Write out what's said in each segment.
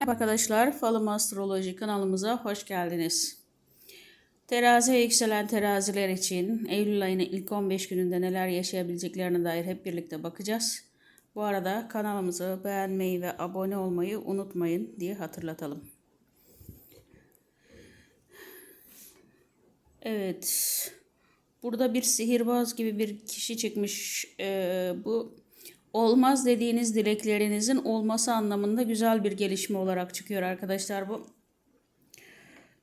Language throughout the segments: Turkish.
Merhaba arkadaşlar, Falım Astroloji kanalımıza hoş geldiniz. Terazi yükselen teraziler için Eylül ayının ilk 15 gününde neler yaşayabileceklerine dair hep birlikte bakacağız. Bu arada kanalımızı beğenmeyi ve abone olmayı unutmayın diye hatırlatalım. Evet, burada bir sihirbaz gibi bir kişi çıkmış. Ee, bu olmaz dediğiniz dileklerinizin olması anlamında güzel bir gelişme olarak çıkıyor arkadaşlar bu.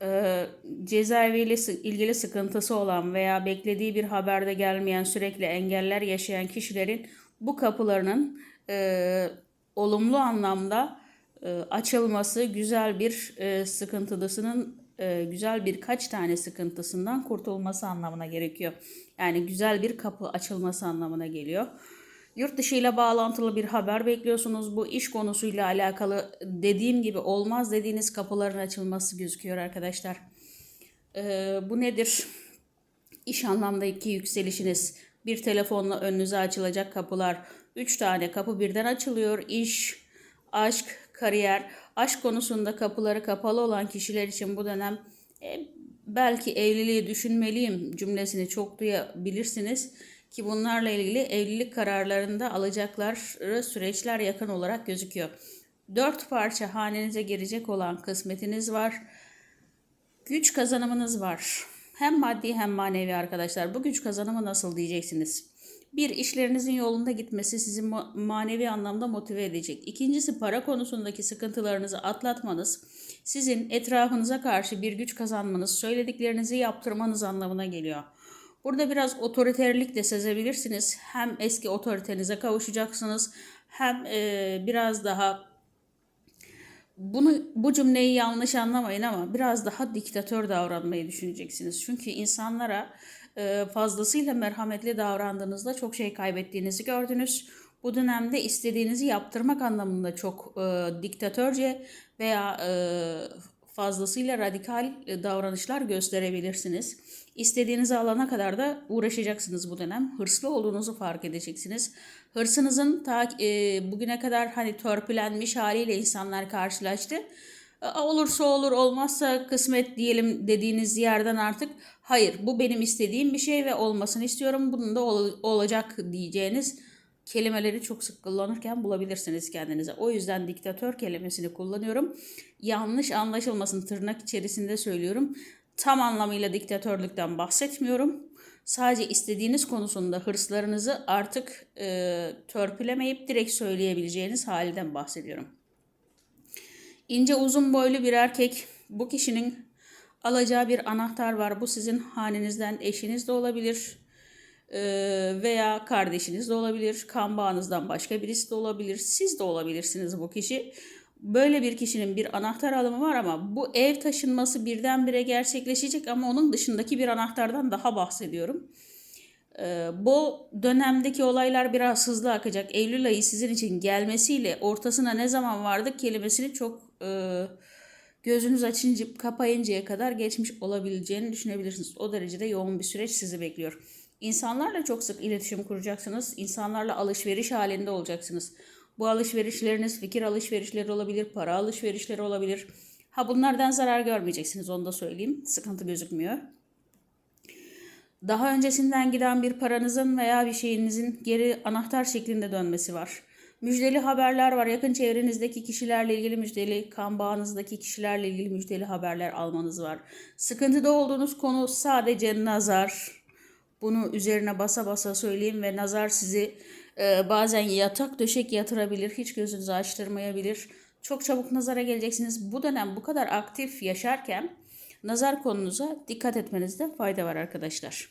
Ee, cezaeviyle ilgili sıkıntısı olan veya beklediği bir haberde gelmeyen sürekli engeller yaşayan kişilerin bu kapılarının e, olumlu anlamda e, açılması güzel bir e, sıkıntılısının e, güzel birkaç tane sıkıntısından kurtulması anlamına gerekiyor. Yani güzel bir kapı açılması anlamına geliyor. Yurt dışı ile bağlantılı bir haber bekliyorsunuz. Bu iş konusuyla alakalı dediğim gibi olmaz dediğiniz kapıların açılması gözüküyor arkadaşlar. Ee, bu nedir? İş anlamdaki yükselişiniz. Bir telefonla önünüze açılacak kapılar. Üç tane kapı birden açılıyor. İş, aşk, kariyer. Aşk konusunda kapıları kapalı olan kişiler için bu dönem e, belki evliliği düşünmeliyim cümlesini çok duyabilirsiniz ki bunlarla ilgili evlilik kararlarında alacakları süreçler yakın olarak gözüküyor. Dört parça hanenize girecek olan kısmetiniz var. Güç kazanımınız var. Hem maddi hem manevi arkadaşlar. Bu güç kazanımı nasıl diyeceksiniz? Bir, işlerinizin yolunda gitmesi sizi manevi anlamda motive edecek. İkincisi, para konusundaki sıkıntılarınızı atlatmanız, sizin etrafınıza karşı bir güç kazanmanız, söylediklerinizi yaptırmanız anlamına geliyor. Burada biraz otoriterlik de sezebilirsiniz. Hem eski otoritenize kavuşacaksınız hem e, biraz daha bunu bu cümleyi yanlış anlamayın ama biraz daha diktatör davranmayı düşüneceksiniz. Çünkü insanlara e, fazlasıyla merhametli davrandığınızda çok şey kaybettiğinizi gördünüz. Bu dönemde istediğinizi yaptırmak anlamında çok e, diktatörce veya e, fazlasıyla radikal e, davranışlar gösterebilirsiniz. İstediğinizi alana kadar da uğraşacaksınız bu dönem. Hırslı olduğunuzu fark edeceksiniz. Hırsınızın ta e, bugüne kadar hani törpülenmiş haliyle insanlar karşılaştı. E, olursa olur olmazsa kısmet diyelim dediğiniz yerden artık hayır bu benim istediğim bir şey ve olmasını istiyorum bunun da ol, olacak diyeceğiniz kelimeleri çok sık kullanırken bulabilirsiniz kendinize. O yüzden diktatör kelimesini kullanıyorum. Yanlış anlaşılmasın tırnak içerisinde söylüyorum. Tam anlamıyla diktatörlükten bahsetmiyorum. Sadece istediğiniz konusunda hırslarınızı artık e, törpülemeyip direkt söyleyebileceğiniz halden bahsediyorum. İnce uzun boylu bir erkek bu kişinin alacağı bir anahtar var. Bu sizin hanenizden eşiniz de olabilir veya kardeşiniz de olabilir, kan bağınızdan başka birisi de olabilir, siz de olabilirsiniz bu kişi. Böyle bir kişinin bir anahtar alımı var ama bu ev taşınması birdenbire gerçekleşecek ama onun dışındaki bir anahtardan daha bahsediyorum. bu dönemdeki olaylar biraz hızlı akacak. Eylül ayı sizin için gelmesiyle ortasına ne zaman vardık kelimesini çok e, gözünüz açınca kapayıncaya kadar geçmiş olabileceğini düşünebilirsiniz. O derecede yoğun bir süreç sizi bekliyor. İnsanlarla çok sık iletişim kuracaksınız. İnsanlarla alışveriş halinde olacaksınız. Bu alışverişleriniz fikir alışverişleri olabilir, para alışverişleri olabilir. Ha bunlardan zarar görmeyeceksiniz onu da söyleyeyim. Sıkıntı gözükmüyor. Daha öncesinden giden bir paranızın veya bir şeyinizin geri anahtar şeklinde dönmesi var. Müjdeli haberler var. Yakın çevrenizdeki kişilerle ilgili müjdeli, kan bağınızdaki kişilerle ilgili müjdeli haberler almanız var. Sıkıntıda olduğunuz konu sadece nazar, bunu üzerine basa basa söyleyeyim ve nazar sizi e, bazen yatak döşek yatırabilir, hiç gözünüzü açtırmayabilir. Çok çabuk nazara geleceksiniz. Bu dönem bu kadar aktif yaşarken nazar konunuza dikkat etmenizde fayda var arkadaşlar.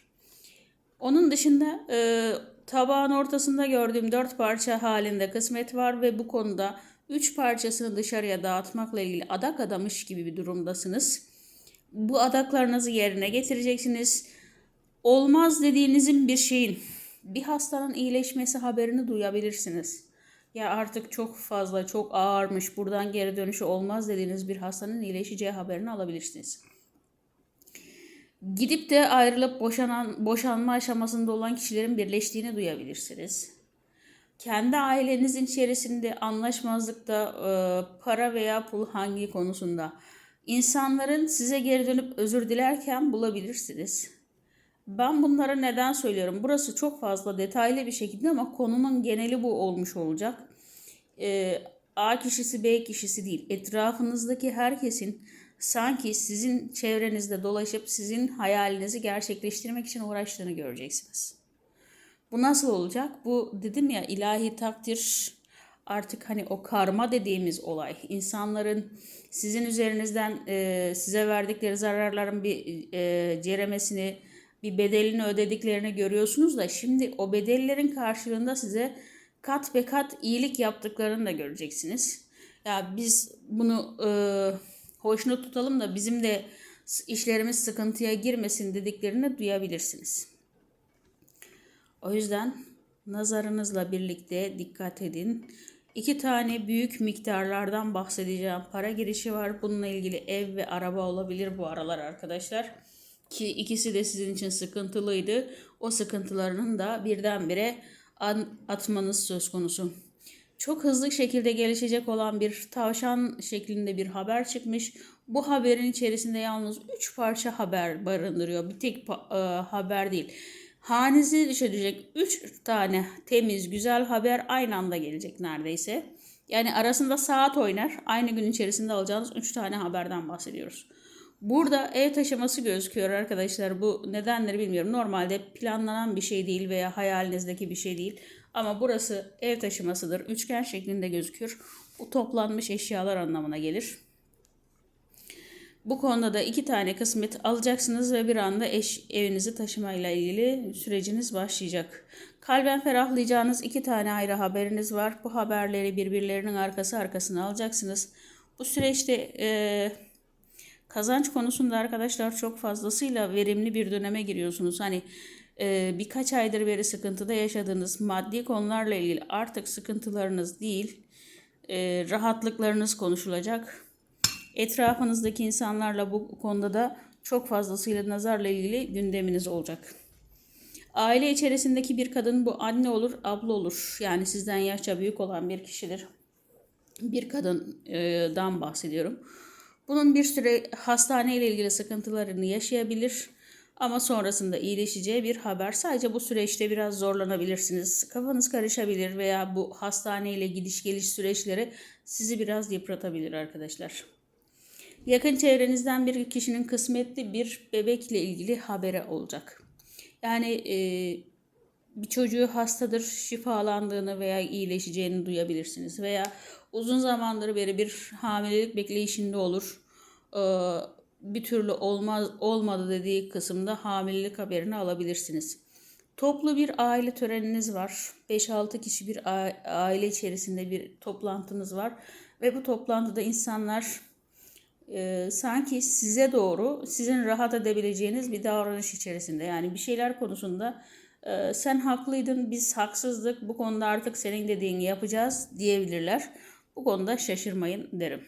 Onun dışında e, tabağın ortasında gördüğüm dört parça halinde kısmet var ve bu konuda üç parçasını dışarıya dağıtmakla ilgili adak adamış gibi bir durumdasınız. Bu adaklarınızı yerine getireceksiniz olmaz dediğinizin bir şeyin bir hastanın iyileşmesi haberini duyabilirsiniz. Ya artık çok fazla, çok ağırmış, buradan geri dönüşü olmaz dediğiniz bir hastanın iyileşeceği haberini alabilirsiniz. Gidip de ayrılıp boşanan, boşanma aşamasında olan kişilerin birleştiğini duyabilirsiniz. kendi ailenizin içerisinde anlaşmazlıkta e, para veya pul hangi konusunda insanların size geri dönüp özür dilerken bulabilirsiniz. Ben bunları neden söylüyorum? Burası çok fazla detaylı bir şekilde ama konunun geneli bu olmuş olacak. E, A kişisi B kişisi değil. Etrafınızdaki herkesin sanki sizin çevrenizde dolaşıp sizin hayalinizi gerçekleştirmek için uğraştığını göreceksiniz. Bu nasıl olacak? Bu dedim ya ilahi takdir artık hani o karma dediğimiz olay. İnsanların sizin üzerinizden e, size verdikleri zararların bir e, ceremesini, bir bedelini ödediklerini görüyorsunuz da şimdi o bedellerin karşılığında size kat be kat iyilik yaptıklarını da göreceksiniz. Ya biz bunu e, hoşnut tutalım da bizim de işlerimiz sıkıntıya girmesin dediklerini duyabilirsiniz. O yüzden nazarınızla birlikte dikkat edin. İki tane büyük miktarlardan bahsedeceğim. Para girişi var. Bununla ilgili ev ve araba olabilir bu aralar arkadaşlar. Ki ikisi de sizin için sıkıntılıydı. O sıkıntılarının da birdenbire atmanız söz konusu. Çok hızlı şekilde gelişecek olan bir tavşan şeklinde bir haber çıkmış. Bu haberin içerisinde yalnız 3 parça haber barındırıyor. Bir tek e, haber değil. Hanenize düşecek 3 tane temiz güzel haber aynı anda gelecek neredeyse. Yani arasında saat oynar. Aynı gün içerisinde alacağınız 3 tane haberden bahsediyoruz. Burada ev taşıması gözüküyor arkadaşlar. Bu nedenleri bilmiyorum. Normalde planlanan bir şey değil veya hayalinizdeki bir şey değil. Ama burası ev taşımasıdır. Üçgen şeklinde gözüküyor. Bu toplanmış eşyalar anlamına gelir. Bu konuda da iki tane kısmet alacaksınız ve bir anda eş evinizi taşımayla ilgili süreciniz başlayacak. Kalben ferahlayacağınız iki tane ayrı haberiniz var. Bu haberleri birbirlerinin arkası arkasına alacaksınız. Bu süreçte e, kazanç konusunda arkadaşlar çok fazlasıyla verimli bir döneme giriyorsunuz. Hani e, birkaç aydır beri sıkıntıda yaşadığınız maddi konularla ilgili artık sıkıntılarınız değil, e, rahatlıklarınız konuşulacak Etrafınızdaki insanlarla bu konuda da çok fazlasıyla nazarla ilgili gündeminiz olacak. Aile içerisindeki bir kadın bu anne olur, abla olur. Yani sizden yaşça büyük olan bir kişidir. Bir kadından bahsediyorum. Bunun bir süre hastane ile ilgili sıkıntılarını yaşayabilir ama sonrasında iyileşeceği bir haber. Sadece bu süreçte biraz zorlanabilirsiniz. Kafanız karışabilir veya bu hastane ile gidiş geliş süreçleri sizi biraz yıpratabilir arkadaşlar. Yakın çevrenizden bir kişinin kısmetli bir bebekle ilgili habere olacak. Yani e, bir çocuğu hastadır, şifalandığını veya iyileşeceğini duyabilirsiniz. Veya uzun zamandır beri bir hamilelik bekleyişinde olur. E, bir türlü olmaz olmadı dediği kısımda hamilelik haberini alabilirsiniz. Toplu bir aile töreniniz var. 5-6 kişi bir aile içerisinde bir toplantınız var. Ve bu toplantıda insanlar e, sanki size doğru sizin rahat edebileceğiniz bir davranış içerisinde. Yani bir şeyler konusunda e, sen haklıydın biz haksızdık bu konuda artık senin dediğini yapacağız diyebilirler. Bu konuda şaşırmayın derim.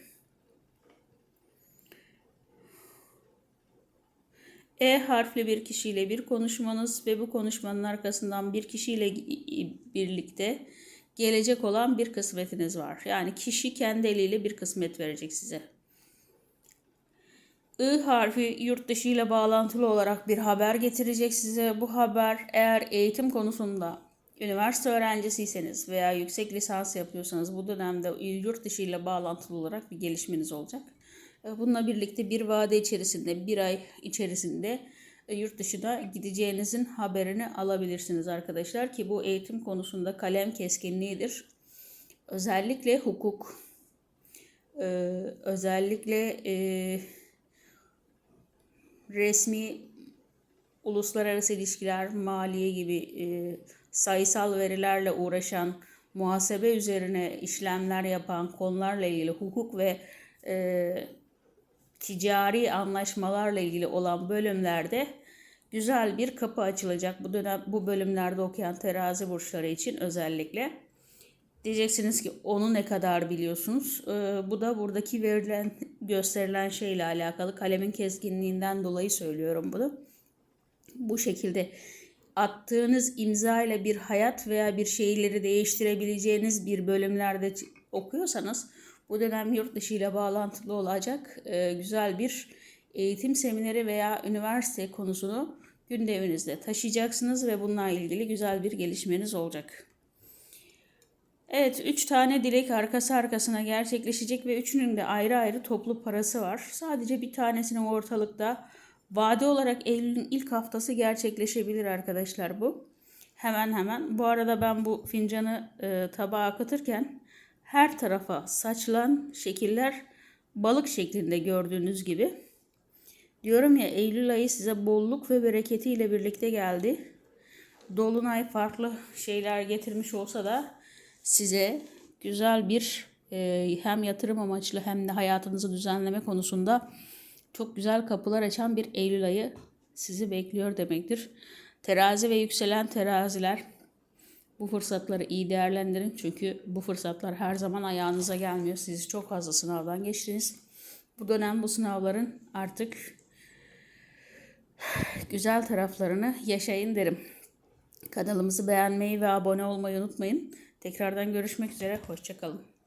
E harfli bir kişiyle bir konuşmanız ve bu konuşmanın arkasından bir kişiyle birlikte gelecek olan bir kısmetiniz var. Yani kişi kendi eliyle bir kısmet verecek size. I harfi yurt dışı ile bağlantılı olarak bir haber getirecek size. Bu haber eğer eğitim konusunda üniversite öğrencisiyseniz veya yüksek lisans yapıyorsanız bu dönemde yurt dışı ile bağlantılı olarak bir gelişmeniz olacak. E, bununla birlikte bir vade içerisinde, bir ay içerisinde e, yurt dışına gideceğinizin haberini alabilirsiniz arkadaşlar ki bu eğitim konusunda kalem keskinliğidir. Özellikle hukuk, e, özellikle resmi uluslararası ilişkiler, maliye gibi sayısal verilerle uğraşan, muhasebe üzerine işlemler yapan konularla ilgili hukuk ve e, ticari anlaşmalarla ilgili olan bölümlerde güzel bir kapı açılacak. Bu dönem bu bölümlerde okuyan terazi burçları için özellikle. Diyeceksiniz ki onu ne kadar biliyorsunuz? Ee, bu da buradaki verilen, gösterilen şeyle alakalı. Kalemin keskinliğinden dolayı söylüyorum bunu. Bu şekilde attığınız imza ile bir hayat veya bir şeyleri değiştirebileceğiniz bir bölümlerde okuyorsanız bu dönem yurt dışı ile bağlantılı olacak e, güzel bir eğitim semineri veya üniversite konusunu gündeminizde taşıyacaksınız ve bununla ilgili güzel bir gelişmeniz olacak. Evet, üç tane dilek arkası arkasına gerçekleşecek ve üçünün de ayrı ayrı toplu parası var. Sadece bir tanesinin ortalıkta vade olarak Eylül'ün ilk haftası gerçekleşebilir arkadaşlar bu. Hemen hemen. Bu arada ben bu fincanı e, tabağa akıtırken her tarafa saçılan şekiller balık şeklinde gördüğünüz gibi. Diyorum ya Eylül ayı size bolluk ve bereketiyle birlikte geldi. Dolunay farklı şeyler getirmiş olsa da size güzel bir e, hem yatırım amaçlı hem de hayatınızı düzenleme konusunda çok güzel kapılar açan bir Eylül ayı sizi bekliyor demektir. Terazi ve yükselen teraziler bu fırsatları iyi değerlendirin. Çünkü bu fırsatlar her zaman ayağınıza gelmiyor. Siz çok fazla sınavdan geçtiniz. Bu dönem bu sınavların artık güzel taraflarını yaşayın derim. Kanalımızı beğenmeyi ve abone olmayı unutmayın. Tekrardan görüşmek üzere. Hoşçakalın.